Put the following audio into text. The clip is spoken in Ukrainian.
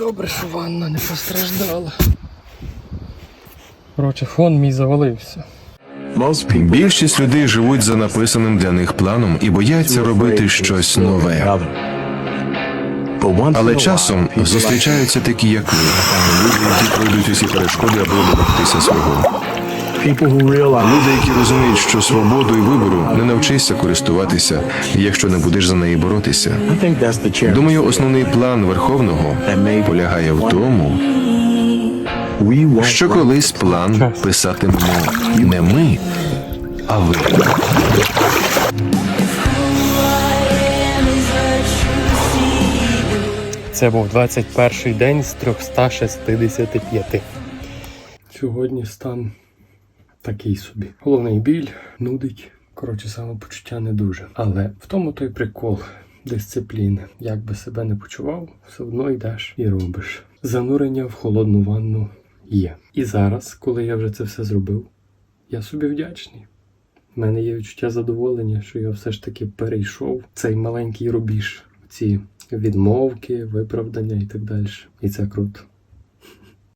Добре, що ванна не постраждала. Коротше, фон мій завалився. Більшість людей живуть за написаним для них планом і бояться робити щось нове. Але часом зустрічаються такі, як ви, люди, які пройдуть усі перешкоди, аби домогтися свого. Люди, які розуміють, що свободою вибору не навчишся користуватися, якщо не будеш за неї боротися. Думаю, основний план Верховного полягає в тому, що колись план писатимемо не ми, а ви. Це був 21 день з 365. Сьогодні стан такий собі. Головний біль, нудить. Коротше, самопочуття не дуже. Але в тому той прикол дисципліни. Як би себе не почував, все одно йдеш і робиш. Занурення в холодну ванну є. І зараз, коли я вже це все зробив, я собі вдячний. У мене є відчуття задоволення, що я все ж таки перейшов цей маленький рубіж, ці відмовки, виправдання і так далі. І це круто.